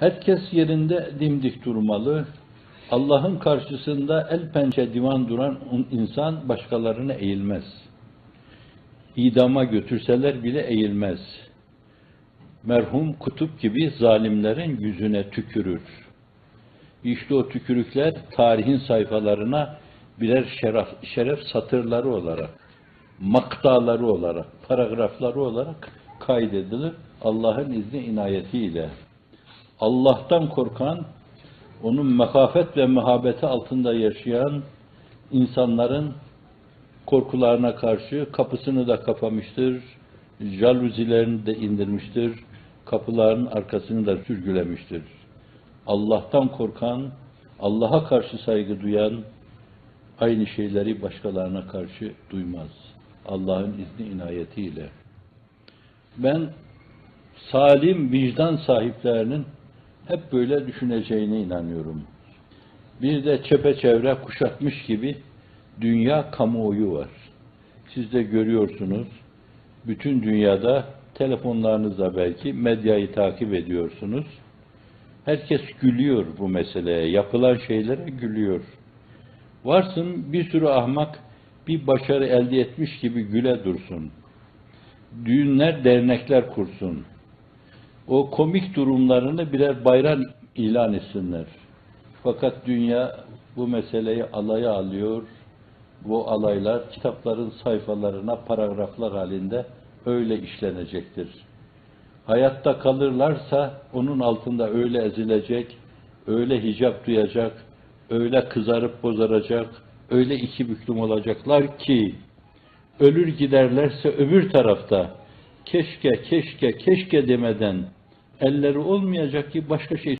Herkes yerinde dimdik durmalı. Allah'ın karşısında el pençe divan duran insan başkalarına eğilmez. İdama götürseler bile eğilmez. Merhum kutup gibi zalimlerin yüzüne tükürür. İşte o tükürükler tarihin sayfalarına birer şeref, şeref satırları olarak, maktaları olarak, paragrafları olarak kaydedilir Allah'ın izni inayetiyle. Allah'tan korkan, onun mekafet ve mehabeti altında yaşayan insanların korkularına karşı kapısını da kapamıştır, jaluzilerini de indirmiştir, kapıların arkasını da sürgülemiştir. Allah'tan korkan, Allah'a karşı saygı duyan, aynı şeyleri başkalarına karşı duymaz. Allah'ın izni inayetiyle. Ben salim vicdan sahiplerinin hep böyle düşüneceğine inanıyorum. Bir de çepeçevre kuşatmış gibi dünya kamuoyu var. Siz de görüyorsunuz. Bütün dünyada telefonlarınızda belki medyayı takip ediyorsunuz. Herkes gülüyor bu meseleye, yapılan şeylere gülüyor. Varsın bir sürü ahmak bir başarı elde etmiş gibi güle dursun. Düğünler, dernekler kursun. O komik durumlarını birer bayram ilan etsinler. Fakat dünya bu meseleyi alaya alıyor. Bu alaylar kitapların sayfalarına paragraflar halinde öyle işlenecektir. Hayatta kalırlarsa onun altında öyle ezilecek, öyle hicap duyacak, öyle kızarıp bozaracak, öyle iki büklüm olacaklar ki ölür giderlerse öbür tarafta keşke, keşke, keşke demeden elleri olmayacak ki başka şey